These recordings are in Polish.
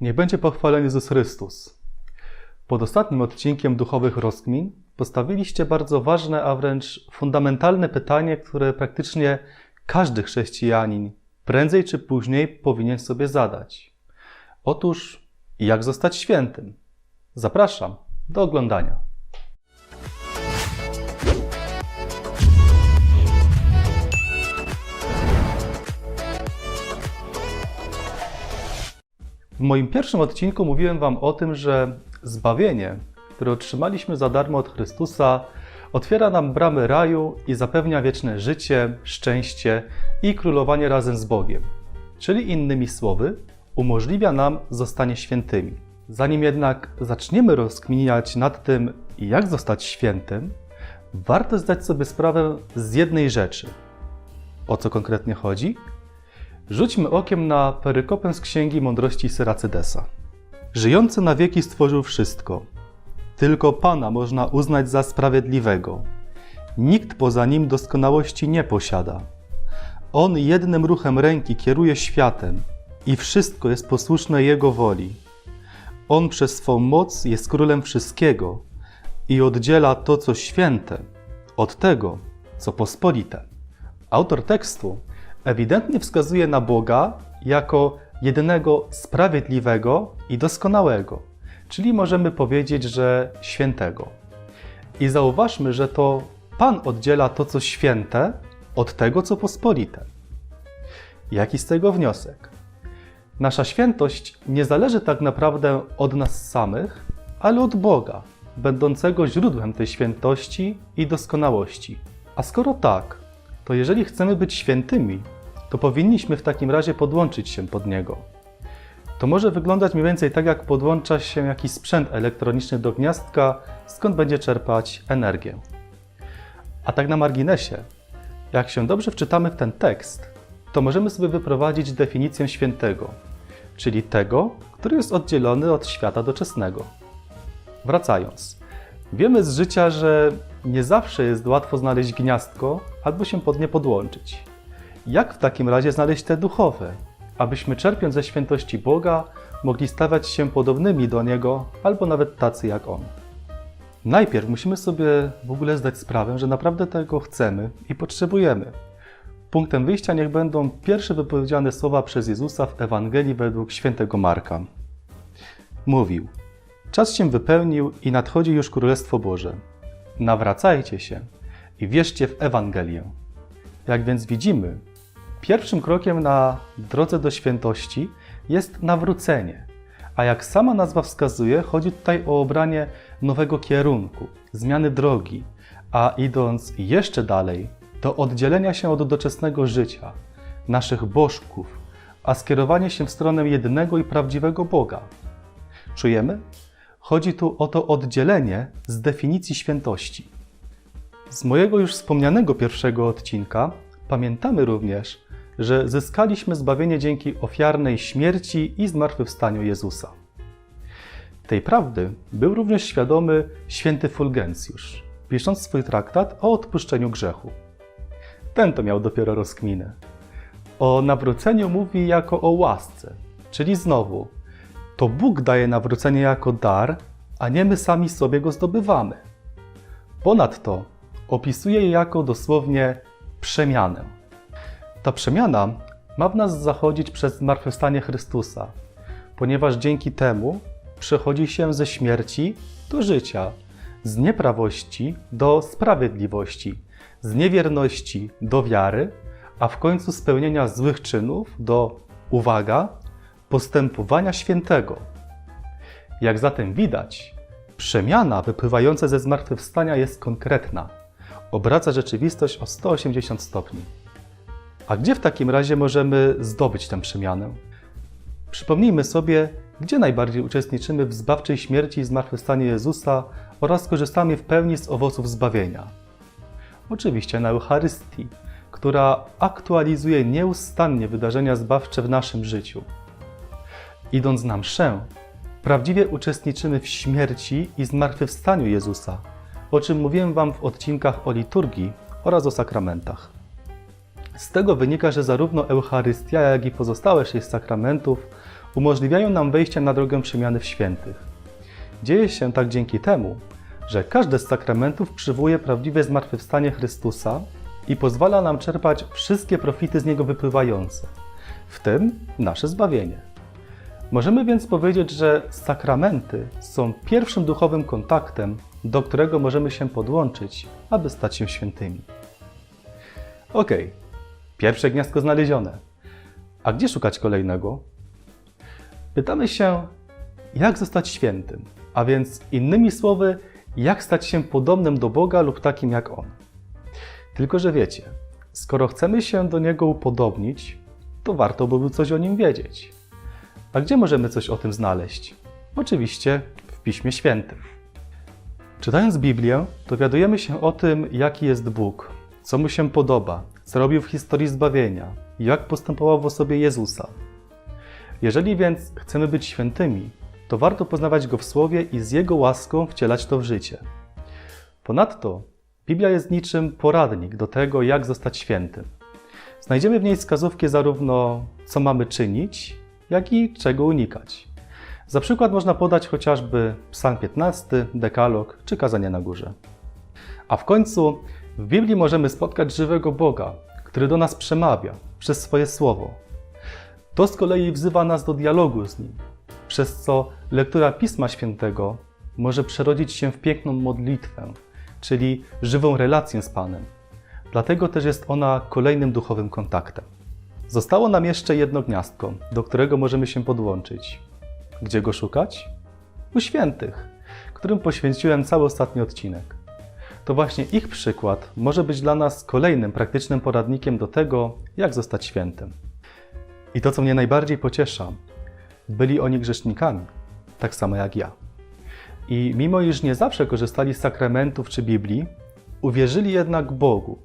Niech będzie pochwalony Jezus Chrystus. Pod ostatnim odcinkiem duchowych rozkmin postawiliście bardzo ważne, a wręcz fundamentalne pytanie, które praktycznie każdy chrześcijanin prędzej czy później powinien sobie zadać. Otóż, jak zostać świętym? Zapraszam do oglądania. W moim pierwszym odcinku mówiłem Wam o tym, że zbawienie, które otrzymaliśmy za darmo od Chrystusa, otwiera nam bramy raju i zapewnia wieczne życie, szczęście i królowanie razem z Bogiem. Czyli innymi słowy, umożliwia nam zostanie świętymi. Zanim jednak zaczniemy rozkminiać nad tym, jak zostać świętym, warto zdać sobie sprawę z jednej rzeczy. O co konkretnie chodzi? Rzućmy okiem na perykopę z Księgi Mądrości Syracydesa. Żyjący na wieki stworzył wszystko. Tylko Pana można uznać za sprawiedliwego. Nikt poza Nim doskonałości nie posiada. On jednym ruchem ręki kieruje światem i wszystko jest posłuszne Jego woli. On przez swą moc jest królem wszystkiego i oddziela to, co święte, od tego, co pospolite. Autor tekstu ewidentnie wskazuje na Boga jako jedynego sprawiedliwego i doskonałego, czyli możemy powiedzieć, że świętego. I zauważmy, że to Pan oddziela to, co święte, od tego, co pospolite. Jaki z tego wniosek? Nasza świętość nie zależy tak naprawdę od nas samych, ale od Boga, będącego źródłem tej świętości i doskonałości. A skoro tak, to jeżeli chcemy być świętymi, to powinniśmy w takim razie podłączyć się pod niego. To może wyglądać mniej więcej tak, jak podłącza się jakiś sprzęt elektroniczny do gniazdka, skąd będzie czerpać energię. A tak na marginesie, jak się dobrze wczytamy w ten tekst, to możemy sobie wyprowadzić definicję świętego, czyli tego, który jest oddzielony od świata doczesnego. Wracając, wiemy z życia, że nie zawsze jest łatwo znaleźć gniazdko albo się pod nie podłączyć. Jak w takim razie znaleźć te duchowe, abyśmy czerpiąc ze świętości Boga mogli stawać się podobnymi do Niego albo nawet tacy jak On? Najpierw musimy sobie w ogóle zdać sprawę, że naprawdę tego chcemy i potrzebujemy. Punktem wyjścia niech będą pierwsze wypowiedziane słowa przez Jezusa w Ewangelii według świętego Marka. Mówił: Czas się wypełnił i nadchodzi już Królestwo Boże. Nawracajcie się i wierzcie w Ewangelię. Jak więc widzimy, pierwszym krokiem na drodze do świętości jest nawrócenie. A jak sama nazwa wskazuje, chodzi tutaj o obranie nowego kierunku, zmiany drogi, a idąc jeszcze dalej, do oddzielenia się od doczesnego życia, naszych bożków, a skierowanie się w stronę jedynego i prawdziwego Boga. Czujemy? Chodzi tu o to oddzielenie z definicji świętości. Z mojego już wspomnianego pierwszego odcinka pamiętamy również, że zyskaliśmy zbawienie dzięki ofiarnej śmierci i zmartwychwstaniu Jezusa. Tej prawdy był również świadomy święty Fulgencjusz, pisząc swój traktat o odpuszczeniu grzechu. Ten to miał dopiero rozkminę. O nawróceniu mówi jako o łasce, czyli znowu, to Bóg daje nawrócenie jako dar, a nie my sami sobie go zdobywamy. Ponadto opisuje je jako dosłownie przemianę. Ta przemiana ma w nas zachodzić przez zmartwychwstanie Chrystusa, ponieważ dzięki temu przechodzi się ze śmierci do życia, z nieprawości do sprawiedliwości, z niewierności do wiary, a w końcu spełnienia złych czynów do, uwaga, postępowania świętego. Jak zatem widać, przemiana wypływająca ze zmartwychwstania jest konkretna. Obraca rzeczywistość o 180 stopni. A gdzie w takim razie możemy zdobyć tę przemianę? Przypomnijmy sobie, gdzie najbardziej uczestniczymy w zbawczej śmierci i zmartwychwstaniu Jezusa oraz korzystamy w pełni z owoców zbawienia. Oczywiście na Eucharystii, która aktualizuje nieustannie wydarzenia zbawcze w naszym życiu. Idąc na mszę, prawdziwie uczestniczymy w śmierci i zmartwychwstaniu Jezusa, o czym mówiłem Wam w odcinkach o liturgii oraz o sakramentach. Z tego wynika, że zarówno Eucharystia, jak i pozostałe sześć sakramentów umożliwiają nam wejście na drogę przemiany w świętych. Dzieje się tak dzięki temu, że każdy z sakramentów przywołuje prawdziwe zmartwychwstanie Chrystusa i pozwala nam czerpać wszystkie profity z niego wypływające, w tym nasze zbawienie. Możemy więc powiedzieć, że sakramenty są pierwszym duchowym kontaktem, do którego możemy się podłączyć, aby stać się świętymi. Okej, pierwsze gniazdko znalezione. A gdzie szukać kolejnego? Pytamy się, jak zostać świętym, a więc innymi słowy, jak stać się podobnym do Boga lub takim jak On. Tylko, że wiecie, skoro chcemy się do Niego upodobnić, to warto byłoby coś o Nim wiedzieć. A gdzie możemy coś o tym znaleźć? Oczywiście w Piśmie Świętym. Czytając Biblię, dowiadujemy się o tym, jaki jest Bóg, co mu się podoba, co robił w historii zbawienia jak postępował w osobie Jezusa. Jeżeli więc chcemy być świętymi, to warto poznawać Go w Słowie i z Jego łaską wcielać to w życie. Ponadto Biblia jest niczym poradnik do tego, jak zostać świętym. Znajdziemy w niej wskazówki zarówno co mamy czynić, jak i czego unikać. Za przykład można podać chociażby Psalm 15, Dekalog czy Kazanie na górze. A w końcu w Biblii możemy spotkać żywego Boga, który do nas przemawia przez swoje słowo. To z kolei wzywa nas do dialogu z Nim, przez co lektura Pisma Świętego może przerodzić się w piękną modlitwę, czyli żywą relację z Panem. Dlatego też jest ona kolejnym duchowym kontaktem. Zostało nam jeszcze jedno gniazdko, do którego możemy się podłączyć. Gdzie go szukać? U świętych, którym poświęciłem cały ostatni odcinek. To właśnie ich przykład może być dla nas kolejnym praktycznym poradnikiem do tego, jak zostać świętym. I to, co mnie najbardziej pociesza, byli oni grzesznikami, tak samo jak ja. I mimo iż nie zawsze korzystali z sakramentów czy Biblii, uwierzyli jednak Bogu,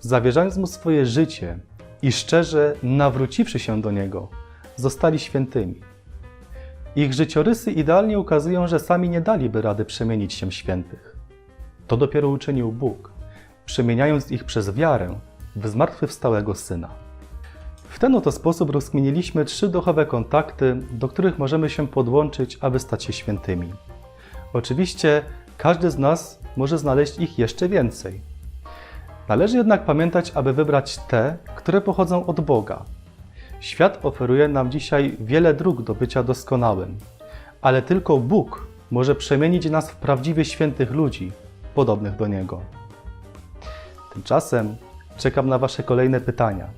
zawierzając Mu swoje życie i szczerze nawróciwszy się do Niego, zostali świętymi. Ich życiorysy idealnie ukazują, że sami nie daliby rady przemienić się w świętych. To dopiero uczynił Bóg, przemieniając ich przez wiarę w zmartwychwstałego Syna. W ten oto sposób rozkminiliśmy trzy duchowe kontakty, do których możemy się podłączyć, aby stać się świętymi. Oczywiście każdy z nas może znaleźć ich jeszcze więcej. Należy jednak pamiętać, aby wybrać te, które pochodzą od Boga. Świat oferuje nam dzisiaj wiele dróg do bycia doskonałym, ale tylko Bóg może przemienić nas w prawdziwie świętych ludzi, podobnych do Niego. Tymczasem czekam na Wasze kolejne pytania.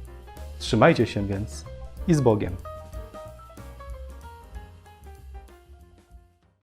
Trzymajcie się więc i z Bogiem.